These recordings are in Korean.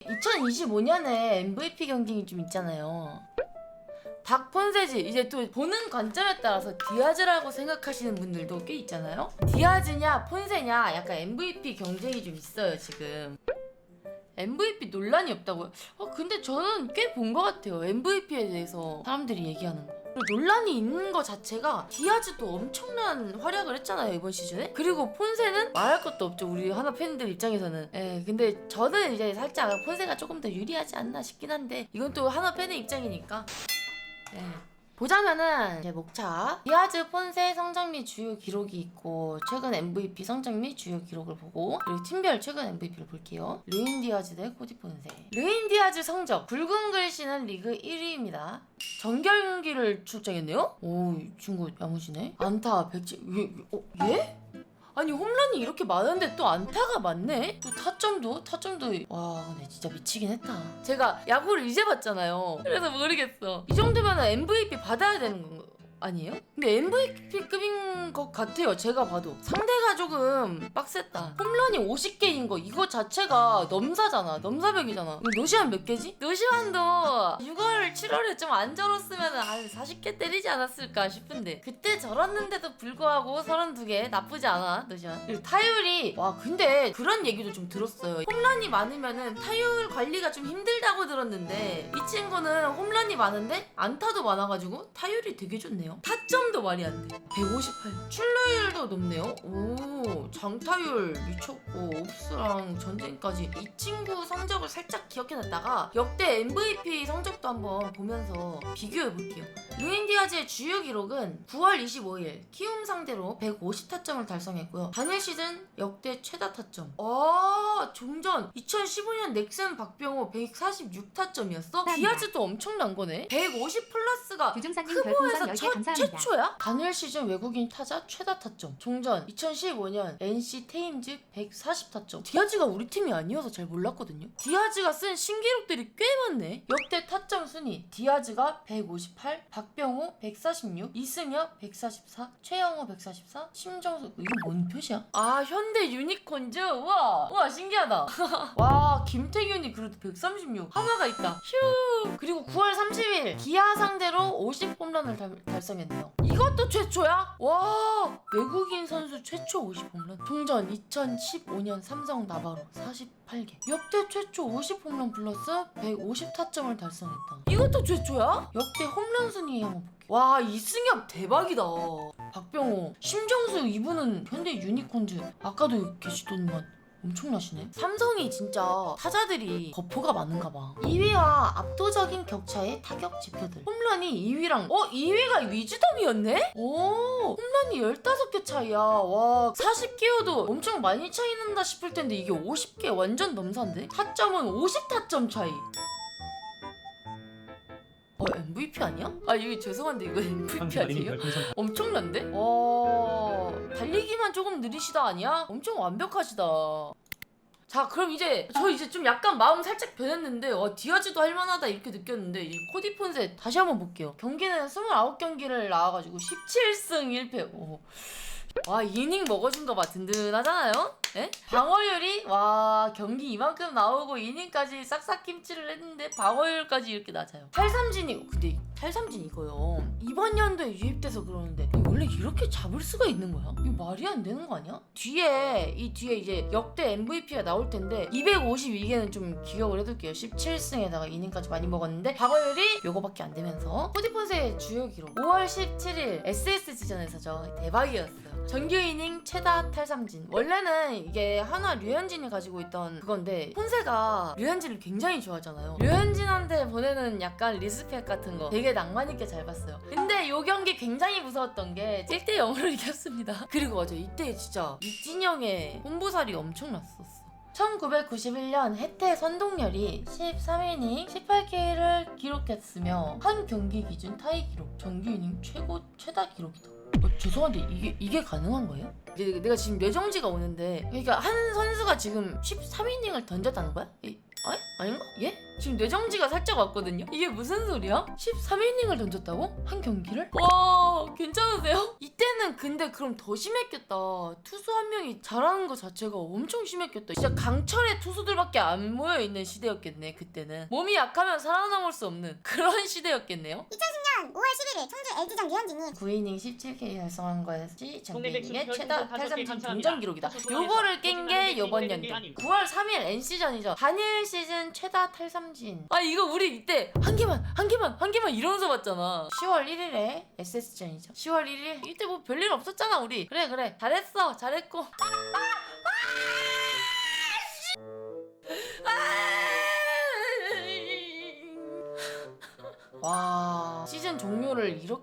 (2025년에) MVP 경쟁이 좀 있잖아요. 닭 폰세지 이제 또 보는 관점에 따라서 디아즈라고 생각하시는 분들도 꽤 있잖아요. 디아즈냐 폰세냐 약간 MVP 경쟁이 좀 있어요 지금. MVP 논란이 없다고요? 어 근데 저는 꽤 본 것 같아요 MVP에 대해서 사람들이 얘기하는 거 논란이 있는 거 자체가 디아즈도 엄청난 활약을 했잖아요 이번 시즌에. 그리고 폰세는 말할 것도 없죠 우리 하나 팬들 입장에서는. 예 근데 저는 이제 살짝 폰세가 조금 더 유리하지 않나 싶긴 한데 이건 또 하나 팬의 입장이니까. 예. 보자면은 이제 목차 디아즈 폰세 성적 및 주요 기록이 있고 최근 MVP 성적 및 주요 기록을 보고 그리고 팀별 최근 MVP를 볼게요 르인 디아즈 대 코디 폰세 르인 디아즈 성적 붉은 글씨는 리그 1위입니다 정결 경기를 출장했네요? 오, 이 친구 야무지네. 안타 100지, 예, 어, 예? 아니 홈런이 이렇게 많은데 또 안타가 많네? 또 타점도? 타점도 와 근데 진짜 미치긴 했다 제가 야구를 이제 봤잖아요 그래서 모르겠어 이 정도면 MVP 받아야 되는 건 아니에요? 근데 MVP급인 것 같아요 제가 봐도. 상대가 조금 빡셌다. 홈런이 50개인 거 이거 자체가 넘사잖아 넘사벽이잖아. 노시안 몇 개지? 노시안도 6월 7월에 좀 안 절었으면 한 40개 때리지 않았을까 싶은데. 그때 절었는데도 불구하고 32개 나쁘지 않아 노시안. 그리고 타율이 와 근데 그런 얘기도 좀 들었어요. 홈런이 많으면은 타율 관리가 좀 힘들다고 들었는데 이 친구는 홈런이 많은데 안타도 많아가지고 타율이 되게 좋네요 타점도 말이 안 돼 158 출루율도 높네요 오 장타율 미쳤고 옵스랑 전쟁까지 이 친구 성적을 살짝 기억해놨다가 역대 MVP 성적도 한번 보면서 비교해볼게요 루인 디아즈의 주요 기록은 9월 25일 키움 상대로 150타점을 달성했고요. 단일 시즌 역대 최다 타점. 아, 종전 2015년 넥슨 박병호 146타점이었어? 디아즈도 엄청난 거네. 150 플러스가 10개 첫, 감사합니다. 최초야? 단일 시즌 외국인 타자 최다 타점. 종전 2015년 NC 테임즈 140 타점. 디아즈가 우리 팀이 아니어서 잘 몰랐거든요. 디아즈가 쓴 신기록들이 꽤 많네. 역대 타점 순위 디아즈가 158, 박병호 146, 이승엽 144, 최영호 144, 심정수 이거 뭔 표시야? 아 현대 유니콘즈 우와 우와 신기하다. 와 김태균이 그래도 136 하나가 있다. 휴 그리고 9월 30일 기아 상대로 50 홈런을 달, 달성 했네요. 이것도 최초야? 와 외국인 선수 최초 50 홈런. 동전 2015년 삼성 나바로 48개. 역대 최초 50 홈런 플러스 150 타점을 달성했다. 이것도 최초야? 역대 홈런 순위 한번 볼게. 와 이승엽 대박이다. 박병호, 심정수 이분은 현대 유니콘즈 아까도 계시더니만 엄청나시네. 삼성이 진짜 타자들이 거포가 많은가 봐. 2위와 압도적인 격차의 타격 지표들. 홈런이 2위랑 어 2위가 위즈덤이었네? 오 홈런이 15개 차이야. 와 40개여도 엄청 많이 차이 난다 싶을 텐데 이게 50개 완전 넘사인데? 타점은 50타점 차이. 어 MVP 아니야? 아 이거 죄송한데 이거 MVP 아니에요? 엄청난데? 와 달리기만 조금 느리시다 아니야? 엄청 완벽하시다. 자 그럼 이제 저 이제 좀 약간 마음 살짝 변했는데 와 디아즈도 할만하다 이렇게 느꼈는데 이 코디 폰세 다시 한번 볼게요. 경기는 29경기를 나와가지고 17승 1패. 오. 와 이닝 먹어준 거 봐 든든하잖아요? 예? 방어율이 와 경기 이만큼 나오고 이닝까지 싹싹 김치를 했는데 방어율까지 이렇게 낮아요 탈삼진이 근데 탈삼진 이거요 이번 연도에 유입돼서 그러는데 원래 이렇게 잡을 수가 있는 거야? 이거 말이 안 되는 거 아니야? 뒤에 이 뒤에 이제 역대 MVP가 나올 텐데 252개는 좀 기억을 해둘게요. 17승에다가 이닝까지 많이 먹었는데 방어율이 요거밖에 안 되면서 코디폰스의 주요 기록. 5월 17일 SSG전에서죠 대박이었어요. 정규 이닝 최다 탈삼진. 원래는 이게 한화 류현진이 가지고 있던 그건데 폰세가 류현진을 굉장히 좋아하잖아요. 류현진한테 보내는 약간 리스펙 같은 거 되게 낭만 있게 잘 봤어요. 근데 요 경기 굉장히 무서웠던 게 1대 0으로 이겼습니다 그리고 맞아 이때 진짜 이진영의 홈보살이 엄청났었어 1991년 해태 선동열이 13이닝 18K를 기록했으며 한 경기 기준 타이 기록 정규 이닝 최고 최다 기록이다. 어, 죄송한데 이게 이게 가능한 거예요? 이게 내가 지금 뇌정지가 오는데 그러니까 한 선수가 지금 13이닝을 던졌다는 거야? 이, 아니? 아닌가? 예? 지금 뇌정지가 살짝 왔거든요? 이게 무슨 소리야? 13이닝을 던졌다고? 한 경기를? 와 와 괜찮으세요? 이때는 근데 그럼 더 심했겠다 투수 한 명이 잘하는 것 자체가 엄청 심했겠다 진짜 강철의 투수들밖에 안 모여있는 시대였겠네 그때는 몸이 약하면 살아남을 수 없는 그런 시대였겠네요 2010년 5월 11일 청주 LG전 류현진이 9이닝 17K 달성한 것이 투수 최다 탈삼진. 동전 기록이다. 요거를 깬 게 요번 게 연도 게 아님. 9월 3일 NC전이죠. 단일 시즌 최다 탈삼진. 아 이거 우리 이때 한 개만 한 개만 한 개만 이러면서 봤잖아. 10월 1일에 SS전 이죠. 10월 1일 이때 뭐 별일 없었잖아 우리. 그래 그래 잘했어 잘했고.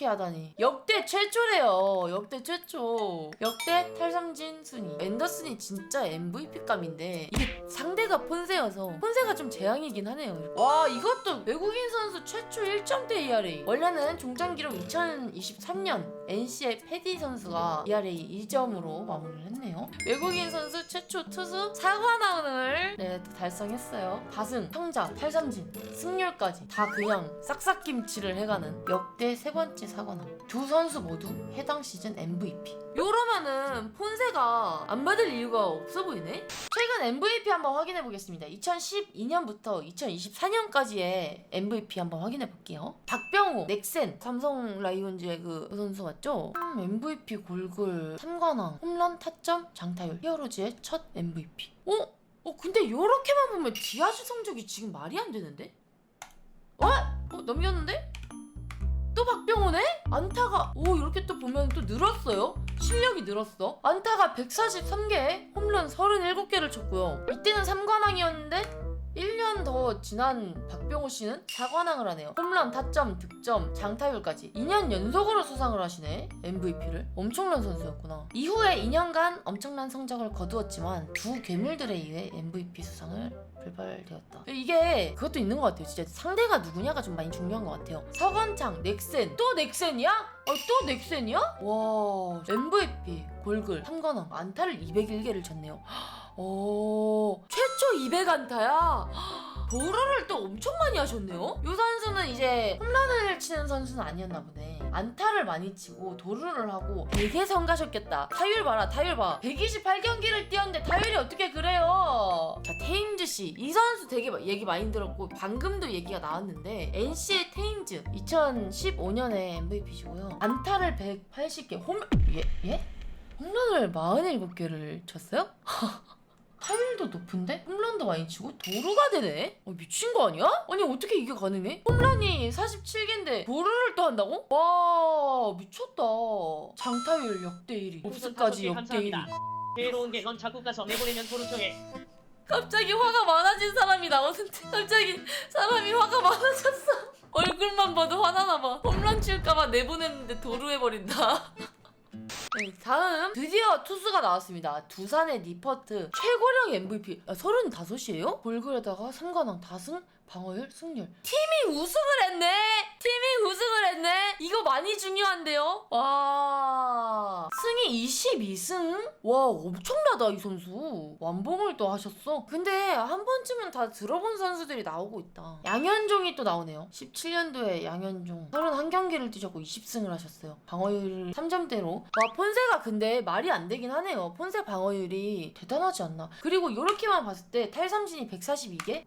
이렇게 하다니. 역대 최초래요. 역대 최초. 역대 탈삼진 순위. 앤더슨이 진짜 MVP감인데 이게 상대가 폰세여서 폰세가 좀 재앙이긴 하네요. 와 이것도 외국인 선수 최초 1점대 ERA 원래는 종전 기록 2023년 NC의 패디 선수가 ERA 2점으로 마무리를 했네요. 외국인 선수 최초 투수 사관왕을 네, 또 달성했어요. 다승, 평자, 탈삼진, 승률까지 다 그냥 싹싹김치를 해가는 역대 세 번째 사 관왕 두 선수 모두 해당 시즌 MVP 요러면은 폰세가 안 받을 이유가 없어 보이네 최근 MVP 한번 확인해 보겠습니다 2012년부터 2024년까지의 MVP 한번 확인해 볼게요 박병호, 넥센, 삼성 라이온즈의 그 선수 맞죠? 음, MVP 골글, 3관왕, 홈런, 타점, 장타율 히어로즈의 첫 MVP 어? 어 근데 요렇게만 보면 디아즈 성적이 지금 말이 안 되는데? 어? 어 넘겼는데? 또 박병호네? 안타가 오 이렇게 또 보면 또 늘었어요 실력이 늘었어 안타가 143개 홈런 37개를 쳤고요 이때는 3관왕이었는데 1년 더 지난 박병호 씨는 4관왕을 하네요. 홈런, 타점, 득점, 장타율까지 2년 연속으로 수상을 하시네. MVP를. 엄청난 선수였구나. 이후에 2년간 엄청난 성적을 거두었지만 두 괴물들에 의해 MVP 수상을 불발되었다. 이게 그것도 있는 것 같아요. 진짜 상대가 누구냐가 좀 많이 중요한 것 같아요. 서건창, 넥센. 또 넥센이야? 어, 또 넥센이야? 와, MVP, 골글, 3관왕, 안타를 201개를 쳤네요. 오, 최초 200안타야? 도루를 또 엄청 많이 하셨네요? 이 선수는 이제 홈런을 치는 선수는 아니었나 보네. 안타를 많이 치고 도루를 하고 되게 성가셨겠다. 타율 봐라, 타율 봐. 128경기를 뛰었는데 타율이 어떻게 그래요? 자, 테임즈 씨. 이 선수 되게 마- 얘기 많이 들었고 방금도 얘기가 나왔는데 NC의 테임즈 2015년에 MVP시고요. 안타를 180개, 홈 예? 예? 홈런을 47개를 쳤어요? 타율도 높은데 홈런도 많이 치고 도루가 되네? 어, 미친 거 아니야? 아니 어떻게 이게 가능해? 홈런이 47개인데 도루를 또 한다고? 와 미쳤다 장타율 역대 1위 옵스까지 역대 1위 감사합니다. 괴로운 게 넌 자꾸 가서 내보내면 도루청에 갑자기 화가 많아진 사람이 나오는데 갑자기 사람이 화가 많아졌어 얼굴만 봐도 화나나 봐 홈런 칠까봐 내보냈는데 도루해버린다 네, 다음 드디어 투수가 나왔습니다. 두산의 니퍼트 최고령 MVP 아, 35이에요? 골글에다가 3관왕 다승 방어율? 승률? 팀이 우승을 했네? 팀이 우승을 했네? 이거 많이 중요한데요? 와. 승이 22승? 와 엄청나다 이 선수. 완봉을 또 하셨어. 근데 한 번쯤은 다 들어본 선수들이 나오고 있다. 양현종이 또 나오네요. 17년도에 양현종. 31경기를 뛰셨고 20승을 하셨어요. 방어율 3점대로. 와 폰세가 근데 말이 안 되긴 하네요. 폰세 방어율이 대단하지 않나? 그리고 이렇게만 봤을 때 탈삼진이 142개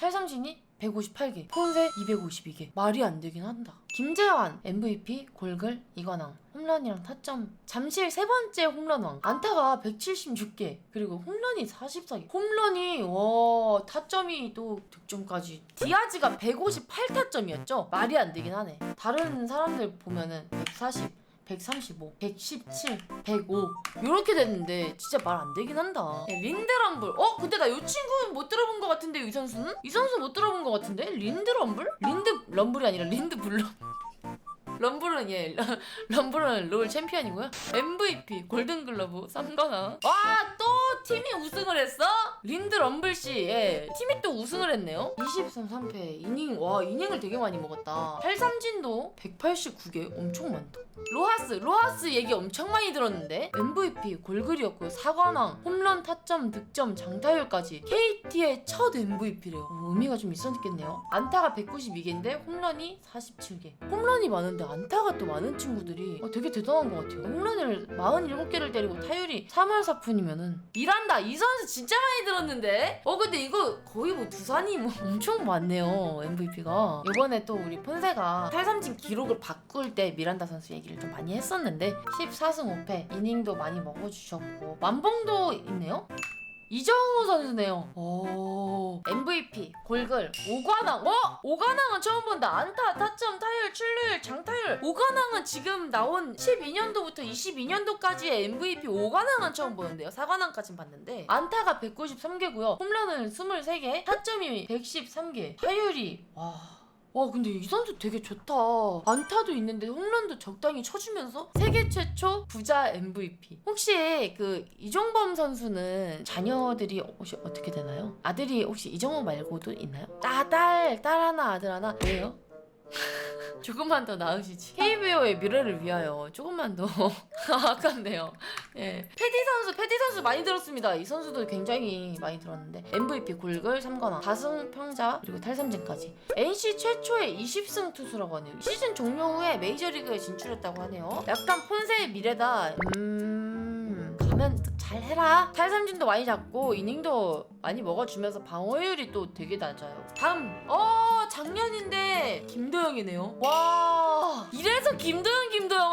탈삼진이 158개, 폰세 252개. 말이 안 되긴 한다. 김재환 MVP 골글 이관왕. 홈런이랑 타점. 잠실 세 번째 홈런왕. 안타가 176개. 그리고 홈런이 44개. 홈런이 와 타점이 또 득점까지. 디아즈가 158타점이었죠? 말이 안 되긴 하네. 다른 사람들 보면은 140 135, 117, 105 이렇게 됐는데 진짜 말 안 되긴 한다. 네, 린드럼블. 어? 근데 나 이 친구 못 들어본 것 같은데 이 선수는? 이 선수 못 들어본 것 같은데? 린드럼블? 린드 럼블이 아니라 린드 블럼. 럼블은 예, 러- 럼블은 롤 챔피언이고요. MVP 골든글러브 3관왕. 와, 또 팀이 우승을 했어? 린드 럼블 씨 예. 팀이 또 우승을 했네요. 23, 3패 이닝. 와 이닝을 되게 많이 먹었다. 탈삼진도 189개 엄청 많다. 로하스 로하스 얘기 엄청 많이 들었는데 MVP 골글이었고요. 사관왕 홈런 타점 득점 장타율까지 KT의 첫 MVP래요. 의미가 좀 있었겠네요. 안타가 192개인데 홈런이 47개. 홈런이 많은데 안타가 또 많은 친구들이 어, 되게 대단한 것 같아요. 홈런을 47개를 때리고 타율이 3할 4푼이면은 미란다. 이 선수 진짜 많이 들었는데? 어 근데 이거 거의 뭐 두산이 뭐 엄청 많네요 MVP가. 이번에 또 우리 폰세가 탈삼진 기록을 바꿀 때 미란다 선수 얘기를 좀 많이 했었는데 14승 5패 이닝도 많이 먹어주셨고 만봉도 있네요 이정우 선수네요. 오 MVP 골글 오관왕. 어? 오관왕은 처음 본다. 안타 타점 타율 출루율 장타율. 오관왕은 지금 나온 12년도부터 22년도까지의 MVP 오관왕은 처음 보는데요. 사관왕까진 봤는데 안타가 193개고요. 홈런은 23개 타점이 113개 타율이 와 와 근데 이 선수 되게 좋다 안타도 있는데 홈런도 적당히 쳐주면서 세계 최초 부자 MVP 혹시 그 이종범 선수는 자녀들이 혹시 어떻게 되나요? 아들이 혹시 이정호 말고도 있나요? 아딸 딸 하나 아들 하나 왜요? 조금만 더 나으시지. KBO의 미래를 위하여 조금만 더 아깝네요. 예. 패디 선수 패디 선수 많이 들었습니다. 이 선수도 굉장히 많이 들었는데. MVP 골글 3관왕 다승 평자 그리고 탈삼진까지. NC 최초의 20승 투수라고 하네요. 시즌 종료 후에 메이저리그에 진출했다고 하네요. 약간 폰세의 미래다. 음 가면 잘 해라. 탈삼진도 많이 잡고 이닝도 많이 먹어주면서 방어율이 또 되게 낮아요. 다음 어 작년인데 김도영이네요. 와 이래서 김도영 김도영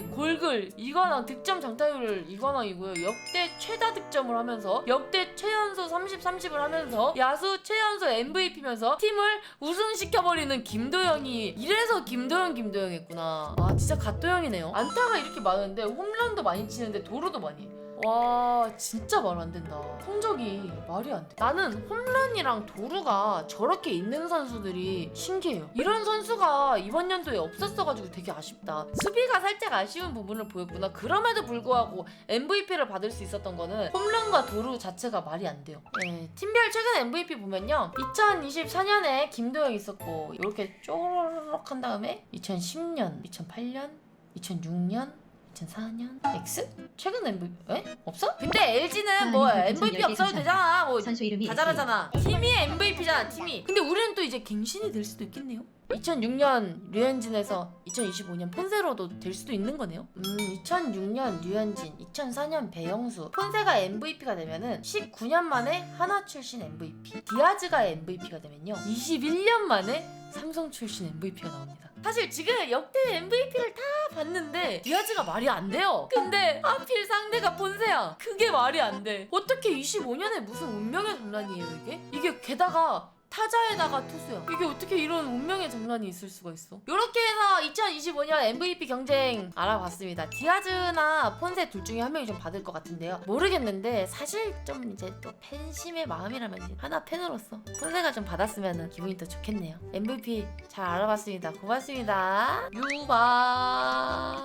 골글 이관왕 득점 장타율 이관왕이고요. 역대 최다 득점을 하면서 역대 최연소 30 30을 하면서 야수 최연소 MVP면서 팀을 우승시켜버리는 김도영이 이래서 김도영 김도영 했구나. 아 진짜 갓도영이네요. 안타가 이렇게 많은데 홈런도 많이 치는데 도루도 많이 와 진짜 말 안 된다. 성적이 말이 안 돼. 나는 홈런이랑 도루가 저렇게 있는 선수들이 신기해요. 이런 선수가 이번 연도에 없었어가지고 되게 아쉽다. 수비가 살짝 아쉬운 부분을 보였구나. 그럼에도 불구하고 MVP를 받을 수 있었던 거는 홈런과 도루 자체가 말이 안 돼요. 네, 팀별 최근 MVP 보면요. 2024년에 김도영 있었고 이렇게 쪼르륵 한 다음에 2010년 2008년 2006년 2004년 X? 최근 MVP 에? 없어? 근데 LG는 뭐 하나님 MVP 없어도 10개 되잖아. 뭐 선수 이름이 다 잘하잖아. 팀이 MVP잖아 팀이. 근데 우리는 또 이제 갱신이 될 수도 있겠네요. 2006년 류현진에서 2025년 폰세로도 될 수도 있는 거네요. 음 2006년 류현진 2004년 배영수. 폰세가 MVP가 되면은 19년 만에 하나 출신 MVP 디아즈가 MVP가 되면요. 21년 만에 삼성 출신 MVP가 나옵니다. 사실 지금 역대 MVP를 다 봤는데 디아즈가 말이 안 돼요. 근데 하필 상대가 폰세야. 그게 말이 안 돼. 어떻게 25년에 무슨 운명의 장난이에요 이게? 이게 게다가 타자에다가 투수야. 이게 어떻게 이런 운명의 장난이 있을 수가 있어? 이렇게 해서 2025년 MVP 경쟁 알아봤습니다. 디아즈나 폰세 둘 중에 한 명이 좀 받을 것 같은데요. 모르겠는데 사실 좀 이제 또 팬심의 마음이라면 하나 팬으로서 폰세가 좀 받았으면 기분이 더 좋겠네요. MVP 잘 알아봤습니다. 고맙습니다. 유바.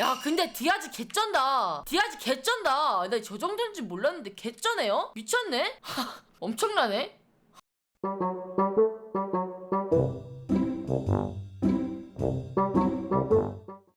야 근데 디아즈 개쩐다. 디아즈 개쩐다. 나 저 정도인지 몰랐는데 개쩌네요? 미쳤네? 엄청나네